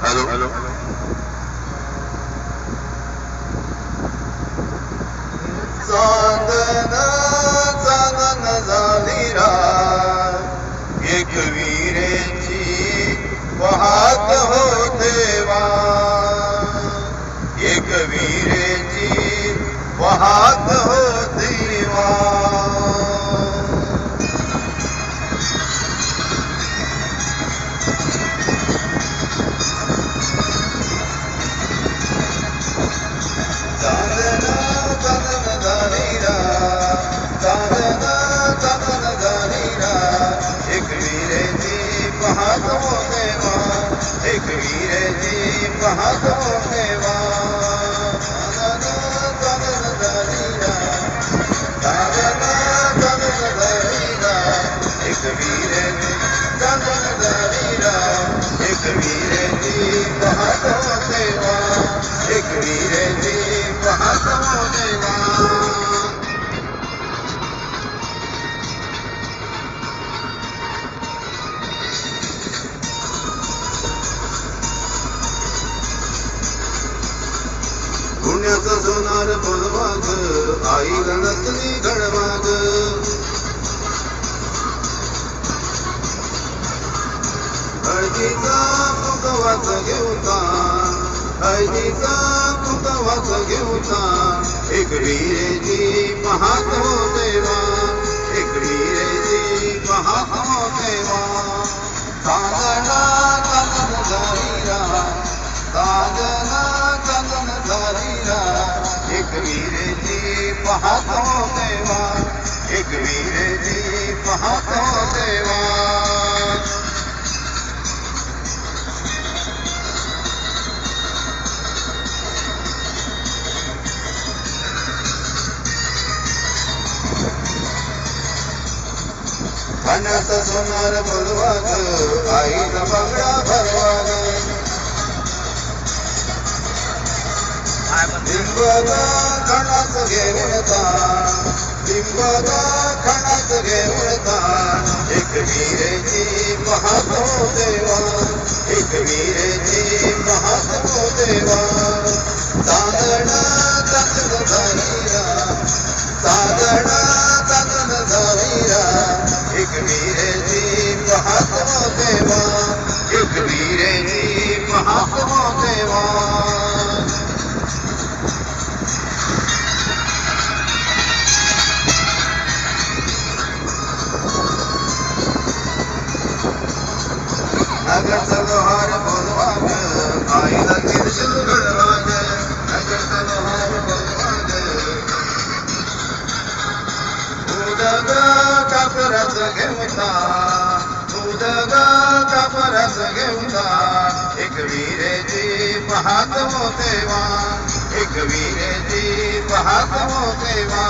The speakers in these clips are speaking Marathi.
हॅलो. हॅलो चांदन चांदन झाली रात. एक वीरेची वाहत हो देवा एक वीरेची वाहत हो पाहतो देवा एक वीरेची पाहतो देवा चांदन चांदन झालीरा चांदन पुण्याचं सोनार बोलवाग आई गणतली घडवाग हळदीचा फुकवाच घेऊता हळदीचा फुकवाच घेऊता. एक वीरेची पाहत हो देवा एक वीरेची पाहत हो देवा. चांदणा पाहत देवा एक वीरेची पाहत हो देवा खाण्याचं सोनार बोलवाग आईला बंगडा भरवाग लिंबाचा खणाच घेऊन ता लिंबाचा खणाच घेऊन ता एक वीरेची महातो देवा. एक वीरेची महातो देवा. कापराच उदगा उदग घेऊन घेऊता एक वीरेची पाहत होते वा एक वीरेची पाहत होते वा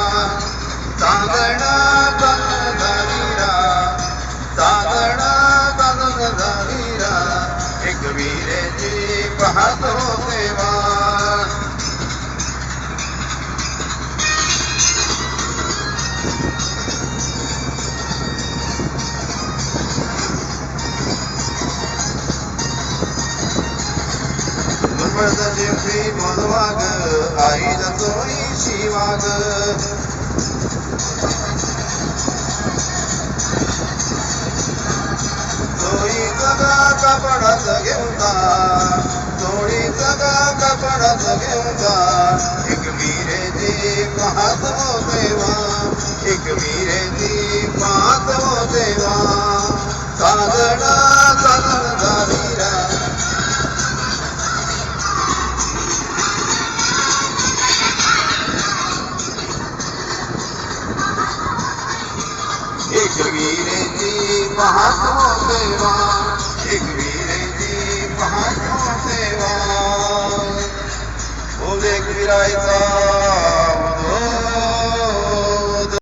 चांदणा चांदन धरीरा चांदणा चांदन धरीरा एक वीरेची पाहत हो वा देवा जेवढी बोलवाग आईला चोळी शिवाग. चोळी जगा कपडाच घेऊता चोळी जगा कपडाच घेऊता एक वीरेची पाहत हो देवा एक वीरेची पाहत हो देवा. साधना वीरेची महात्मा सेवा एक वीरेची महात्मा सेवा बोल एक वीरायचा